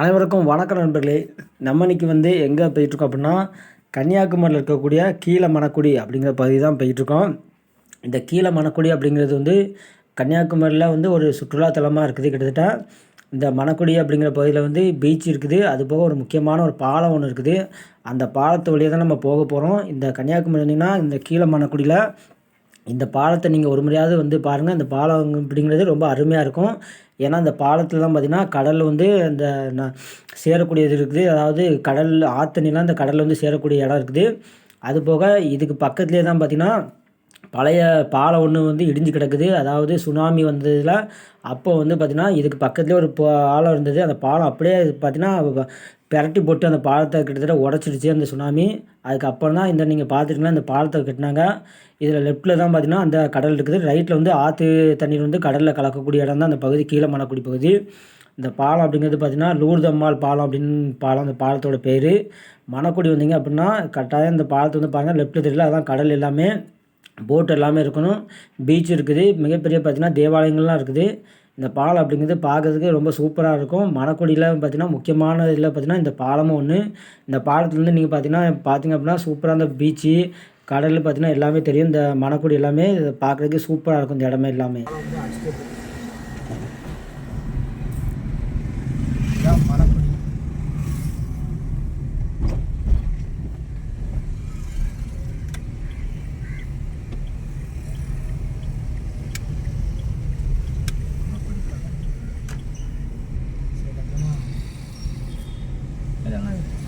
அனைவருக்கும் வணக்கம் நண்பர்களே. நம்ம இன்னைக்கு வந்து எங்கே போயிட்டுருக்கோம் அப்படின்னா கன்னியாகுமரியில் இருக்கக்கூடிய கீழ மணக்குடி அப்படிங்கிற பகுதி தான் போயிட்டுருக்கோம். இந்த கீழ மணக்குடி அப்படிங்கிறது வந்து கன்னியாகுமரியில் வந்து ஒரு சுற்றுலாத்தலமாக இருக்குது கிட்டத்தட்ட. இந்த மணக்குடி அப்படிங்கிற பகுதியில் வந்து பீச் இருக்குது. அது போக ஒரு முக்கியமான ஒரு பாலம் ஒன்று இருக்குது. அந்த பாலத்து வழியாக தான் நம்ம போக போகிறோம் இந்த கன்னியாகுமரி வந்தீங்கன்னா இந்த கீழ மணக்குடியில் இந்த பாலத்தை நீங்கள் ஒரு முறையாவது வந்து பாருங்கள் அந்த பாலம் அப்படிங்கிறது ரொம்ப அருமையாக இருக்கும். ஏன்னா அந்த பாலத்தில் தான் பார்த்திங்கன்னா கடல் வந்து அந்த சேரக்கூடியது இருக்குது. அதாவது கடல் ஆத்தண்ணிலாம் அந்த கடலில் வந்து சேரக்கூடிய இடம் இருக்குது. அது போக இதுக்கு பக்கத்துலேயே தான் பார்த்தீங்கன்னா பழைய பாலம் ஒன்று வந்து இடிஞ்சு கிடக்குது. அதாவது சுனாமி வந்ததில் அப்போ வந்து பார்த்திங்கன்னா இதுக்கு பக்கத்துலேயே ஒரு பாலம் இருந்தது. அந்த பாலம் அப்படியே பார்த்திங்கன்னா பிரட்டி போட்டு அந்த பாலத்தை கிட்டத்தட்ட உடச்சிடுச்சு அந்த சுனாமி. அதுக்கப்புறம் தான் இந்த நீங்கள் பார்த்துருக்கீங்களா இந்த பாலத்தை கட்டினாங்க. இதில் லெஃப்ட்டில் தான் பார்த்தீங்கன்னா அந்த கடல் இருக்குது. ரைட்டில் வந்து ஆற்று தண்ணீர் வந்து கடலில் கலக்கக்கூடிய இடம் தான் அந்த பகுதி கீழே மணக்குடி பகுதி. இந்த பாலம் அப்படிங்கிறது பார்த்தீங்கன்னா லூர்தம்மாள் பாலம் அப்படின்னு பாலம் அந்த பாலத்தோட பேர். மணக்குடி வந்தீங்க அப்படின்னா கட்டாயம் இந்த பாலத்தை வந்து பாருங்கள் லெஃப்ட்டில் தெரியல அதான் கடல் எல்லாமே. போட் எல்லாமே இருக்கணும். பீச் இருக்குது. மிகப்பெரிய பார்த்தீங்கன்னா தேவாலயங்கள்லாம் இருக்குது. இந்த பாலம் அப்படிங்கிறது பார்க்கறதுக்கு ரொம்ப சூப்பராக இருக்கும். மணக்குடியில் பார்த்தீங்கன்னா முக்கியமான இதில் பார்த்தீங்கன்னா இந்த பாலமும் ஒன்று இந்த பாலத்துலேருந்து நீங்கள் பார்த்தீங்கன்னா பார்த்தீங்க அப்படின்னா சூப்பராக அந்த பீச்சு கடல் பார்த்தீங்கன்னா எல்லாமே தெரியும். இந்த மணக்குடி எல்லாமே இதை பார்க்குறதுக்கு சூப்பராக இருக்கும். இந்த இடமே எல்லாமே. Kailangan.